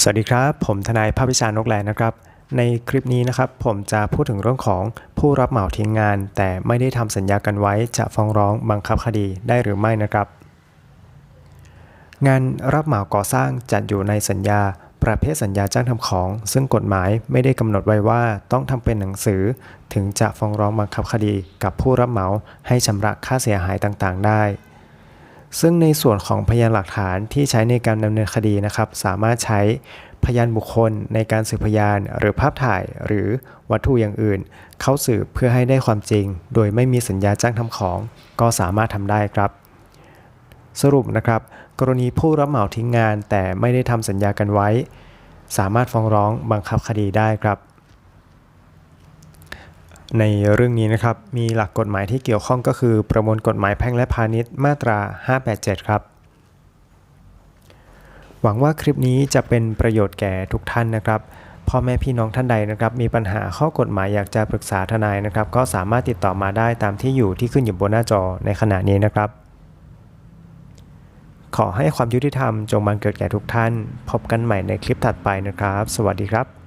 สวัสดีครับ ผมทนายภาพวิชานกแลนะครับ ในคลิปนี้นะครับ ผมจะพูดถึงเรื่องของผู้รับเหมาทิ้งงาน แต่ไม่ได้ทำสัญญากันไว้จะฟ้องร้องบังคับคดีได้หรือไม่นะครับ งานรับเหมาก่อสร้างจัดอยู่ในสัญญา ประเภทสัญญาจ้างทำของ ซึ่งกฎหมายไม่ได้กำหนดไว้ว่าต้องทำเป็นหนังสือ ถึงจะฟ้องร้องบังคับคดี กับผู้รับเหมาให้ชำระค่าเสียหายต่างๆ ได้ ซึ่งในส่วนของพยานหลักฐานที่ใช้ในการดำเนินคดีนะครับ สามารถใช้พยานบุคคลในการสืบพยานหรือภาพถ่ายหรือวัตถุอย่างอื่น เข้าสืบเพื่อให้ได้ความจริง โดยไม่มีสัญญาจ้างทำของ ก็สามารถทำได้ครับ สรุปนะครับ กรณีผู้รับเหมาทิ้งงานแต่ไม่ได้ทำสัญญากันไว้ สามารถฟ้องร้องบังคับคดีได้ครับ ในเรื่องนี้นะครับ มีหลักกฎหมายที่เกี่ยวข้องก็คือประมวลกฎหมายแพ่งและพาณิชย์มาตรา 587 ครับ หวังว่าคลิปนี้จะเป็นประโยชน์แก่ทุกท่านนะครับพ่อแม่พี่น้องท่านใดนะครับ มีปัญหาข้อกฎหมายอยากจะปรึกษาทนายนะครับ ก็สามารถติดต่อมาได้ตามที่อยู่ที่ขึ้นอยู่บนหน้าจอในขณะนี้นะครับ ขอให้ความยุติธรรมจงบังเกิดแก่ทุกท่าน พบกันใหม่ในคลิปถัดไปนะครับ สวัสดีครับ